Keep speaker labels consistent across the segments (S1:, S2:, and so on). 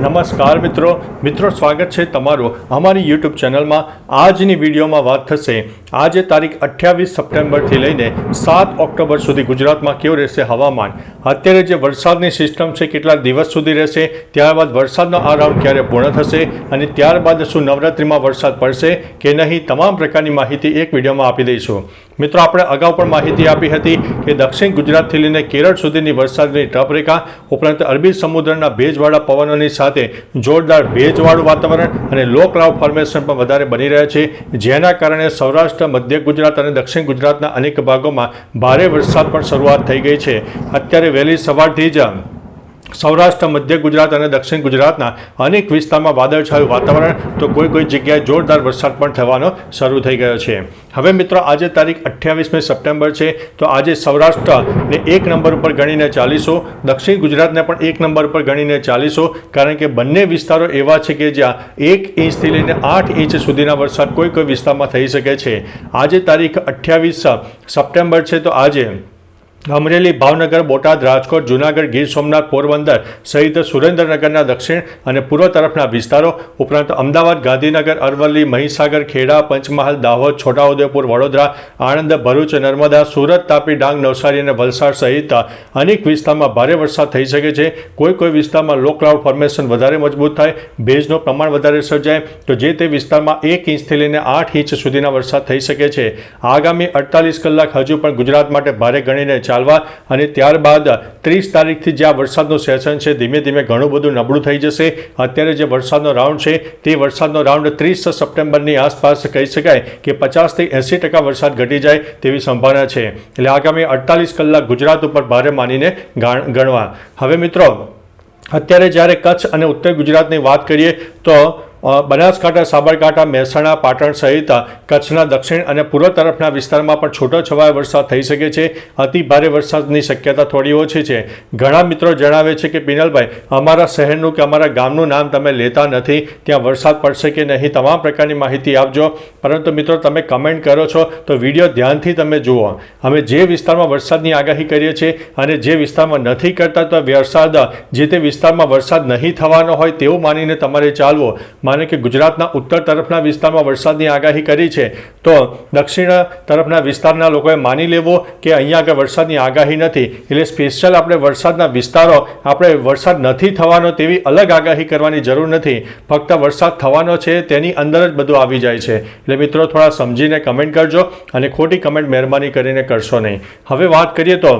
S1: નમસ્કાર મિત્રો. મિત્રો, સ્વાગત છે તમારું અમારી યુટ્યુબ ચેનલમાં. આજની વિડીયોમાં વાત થશે. આજે તારીખ અઠ્યાવીસ સપ્ટેમ્બરથી લઈને સાત ઓક્ટોબર સુધી ગુજરાતમાં કેવું રહેશે હવામાન? અત્યારે જે વરસાદની સિસ્ટમ છે કેટલા દિવસ સુધી રહેશે. ત્યારબાદ વરસાદનો આ રાઉન્ડ ક્યારે પૂર્ણ થશે અને ત્યારબાદ શું નવરાત્રિમાં વરસાદ પડશે કે નહીં, તમામ પ્રકારની માહિતી એક વિડીયોમાં આપી દઈશું. મિત્રો, આપણે અગાઉ પણ માહિતી આપી હતી કે દક્ષિણ ગુજરાતથી લઈને કેરળ સુધીની વરસાદની ટપરેખા ઉપરાંત અરબી સમુદ્રના ભેજવાળા પવનોની સાથે જોરદાર ભેજવાળું વાતાવરણ અને લો ક્લાઉડ ફોર્મેશન પણ વધારે બની રહ્યા છે. જેના કારણે સૌરાષ્ટ્ર, મધ્ય ગુજરાત અને દક્ષિણ ગુજરાતના અનેક ભાગોમાં ભારે વરસાદ પણ શરૂઆત થઈ ગઈ છે. અત્યારે વહેલી સવારથી જ સૌરાષ્ટ્ર, મધ્ય ગુજરાત અને દક્ષિણ ગુજરાતના અનેક વિસ્તારમાં વાદળછાયું વાતાવરણ તો કોઈ કોઈ જગ્યાએ જોરદાર વરસાદ પણ થવાનો શરૂ થઈ ગયો છે. હવે મિત્રો, આજે તારીખ અઠ્યાવીસમી સપ્ટેમ્બર છે, તો આજે સૌરાષ્ટ્રને એક નંબર ઉપર ગણીને ચાલીસો, દક્ષિણ ગુજરાતને પણ એક નંબર ઉપર ગણીને ચાલીસો, કારણ કે બંને વિસ્તારો એવા છે કે જ્યાં એક ઇંચથી લઈને આઠ ઇંચ સુધીના વરસાદ કોઈ કોઈ વિસ્તારમાં થઈ શકે છે. આજે તારીખ અઠ્યાવીસ સપ્ટેમ્બર છે, તો આજે અમરેલી ભાવનગર, બોટાદ, રાજકોટ, જૂનાગઢ, ગીર સોમનાથ, પોરબંદર સહિત સુરેન્દ્રનગરના દક્ષિણ અને પૂર્વ તરફના વિસ્તારો ઉપરાંત અમદાવાદ, ગાંધીનગર, અરવલ્લી, મહીસાગર, ખેડા, પંચમહાલ, દાહોદ, છોટાઉદેપુર, વડોદરા, આણંદ, ભરૂચ, નર્મદા, સુરત, તાપી, ડાંગ, નવસારી અને વલસાડ સહિત અનેક વિસ્તારમાં ભારે વરસાદ થઈ શકે છે. કોઈ કોઈ વિસ્તારમાં લો ક્લાઉડ ફોર્મેશન વધારે મજબૂત થાય, ભેજનું પ્રમાણ વધારે સર્જાય, તો જે તે વિસ્તારમાં એક ઇંચથી લઈને આઠ ઇંચ સુધીના વરસાદ થઈ શકે છે. આગામી અડતાલીસ કલાક હજુ પણ ગુજરાત માટે ભારે ગણીને ચાલવા અને ત્યારબાદ ત્રીસ તારીખથી જે આ વરસાદનું સેશન છે, ધીમે ધીમે ઘણું બધું નબળું થઈ જશે. અત્યારે જે વરસાદનો રાઉન્ડ છે, તે વરસાદનો રાઉન્ડ ત્રીસ સપ્ટેમ્બરની આસપાસ કહી શકાય કે પચાસથી એંસી ટકા વરસાદ ઘટી જાય તેવી સંભાવના છે. એટલે આગામી અડતાલીસ કલાક ગુજરાત ઉપર ભારે માનીને ગાણ- ગણવા. હવે મિત્રો, અત્યારે જ્યારે કચ્છ અને ઉત્તર ગુજરાતની વાત કરીએ તો બનાસકાંઠા, સાબરકાંઠા, મહેસાણા, પાટણ સહિત કચ્છના દક્ષિણ અને પૂર્વ તરફના વિસ્તારમાં પણ છૂટો છવાયો વરસાદ થઈ શકે છે. અતિ ભારે વરસાદની શક્યતા થોડી ઓછી છે. ઘણા મિત્રો જણાવે છે કે, પિનલભાઈ, અમારા શહેરનું કે અમારા ગામનું નામ તમે લેતા નથી. ત્યાં વરસાદ પડશે કે નહીં, તમામ પ્રકારની માહિતી આપજો. પરંતુ મિત્રો, તમે કમેન્ટ કરો છો તો વીડિયો ધ્યાનથી તમે જુઓ. અમે જે વિસ્તારમાં વરસાદની આગાહી કરીએ છીએ અને જે વિસ્તારમાં નથી કરતા તો વરસાદ, જે તે વિસ્તારમાં વરસાદ નહીં થવાનો હોય તેવું માનીને તમારે ચાલવું. માને કે ગુજરાતના ઉત્તર તરફના વિસ્તારમાં વરસાદની આગાહી કરી છે, તો દક્ષિણ તરફના વિસ્તારના લોકોએ માની લેવો કે અહીંયા આગળ વરસાદની આગાહી નથી. એટલે સ્પેશિયલ આપણે વરસાદના વિસ્તારો, આપણે વરસાદ નથી થવાનો તેવી અલગ આગાહી કરવાની જરૂર નથી. ફક્ત વરસાદ થવાનો છે, તેની અંદર જ બધું આવી જાય છે. એટલે મિત્રો, થોડા સમજીને કમેન્ટ કરજો અને ખોટી કમેન્ટ મહેરબાની કરીને કરશો નહીં. હવે વાત કરીએ તો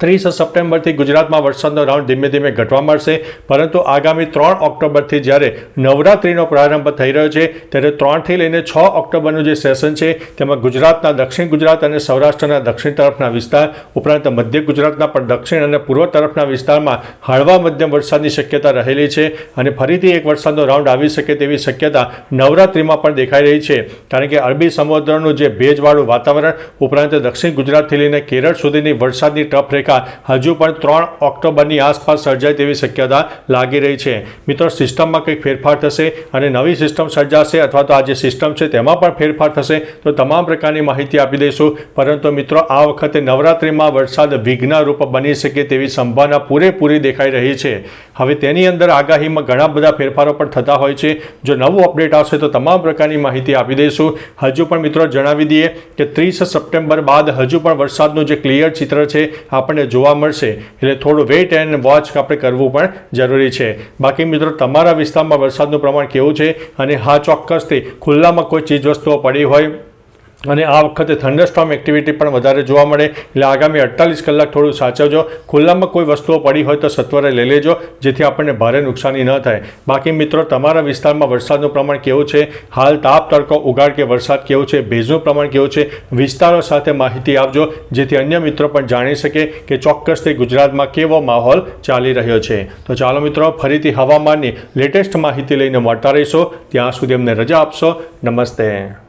S1: ત્રીસ સપ્ટેમ્બરથી ગુજરાતમાં વરસાદનો રાઉન્ડ ધીમે ધીમે ઘટવા મળશે પરંતુ આગામી ત્રણ ઓક્ટોબરથી જ્યારે નવરાત્રિનો પ્રારંભ થઈ રહ્યો છે, ત્યારે ત્રણથી લઈને છ ઓક્ટોબરનું જે સેશન છે, તેમાં ગુજરાતના દક્ષિણ ગુજરાત અને સૌરાષ્ટ્રના દક્ષિણ તરફના વિસ્તાર, ઉપરાંત મધ્ય ગુજરાતના પણ દક્ષિણ અને પૂર્વ તરફના વિસ્તારમાં હળવા મધ્યમ વરસાદની શક્યતા રહેલી છે અને ફરીથી એક વરસાદનો રાઉન્ડ આવી શકે તેવી શક્યતા નવરાત્રિમાં પણ દેખાઈ રહી છે. કારણ કે અરબી સમુદ્રનું જે ભેજવાળું વાતાવરણ, ઉપરાંત દક્ષિણ ગુજરાતથી લઈને કેરળ સુધીની વરસાદની ટફ રેખા હજુ પણ ત્રણ ઓક્ટોબરની આસપાસ સર્જાય તેવી શક્યતા લાગી રહી છે. મિત્રો, સિસ્ટમમાં કંઈક ફેરફાર થશે અને નવી સિસ્ટમ સર્જાશે અથવા તો આ જે સિસ્ટમ છે તેમાં પણ ફેરફાર થશે, તો તમામ પ્રકારની માહિતી આપી દઈશું. પરંતુ મિત્રો, આ વખતે નવરાત્રિમાં વરસાદ વિઘ્નરૂપ બની શકે તેવી સંભાવના પૂરેપૂરી દેખાઈ રહી છે. હવે તેની અંદર આગાહીમાં ઘણા બધા ફેરફારો પણ થતા હોય છે. જો નવું અપડેટ આવશે તો તમામ પ્રકારની માહિતી આપી દઈશું. હજુ પણ મિત્રો જણાવી દઈએ કે ત્રીસ સપ્ટેમ્બર બાદ હજુ પણ વરસાદનું જે ક્લિયર ચિત્ર છે આપણને જોવા મળશે. એટલે થોડું વેઇટ એન્ડ વોચ આપણે કરવું પણ જરૂરી છે. બાકી મિત્રો, તમારા વિસ્તારમાં વરસાદનું પ્રમાણ કેવું છે? અને હા, ચોક્કસથી ખુલ્લામાં કોઈ ચીજવસ્તુઓ પડી હોય અને આ વખતે થંડરસ્ટોમ એક્ટિવિટી પણ વધારે જોવા મળે. એટલે આગામી અડતાલીસ કલાક થોડું સાચવજો. ખુલ્લામાં કોઈ વસ્તુઓ પડી હોય તો સત્વરે લઈ લેજો, જેથી આપણને ભારે નુકસાની ન થાય. બાકી મિત્રો, તમારા વિસ્તારમાં વરસાદનું પ્રમાણ કેવું છે? હાલ તાપ, તડકો, ઉગાડ કે વરસાદ કેવું છે? ભેજનું પ્રમાણ કેવું છે? વિસ્તારો સાથે માહિતી આપજો, જેથી અન્ય મિત્રો પણ જાણી શકે કે ચોક્કસથી ગુજરાતમાં કેવો માહોલ ચાલી રહ્યો છે. તો ચાલો મિત્રો, ફરીથી હવામાનની લેટેસ્ટ માહિતી લઈને મળતા રહીશો. ત્યાં સુધી અમને રજા આપશો. નમસ્તે.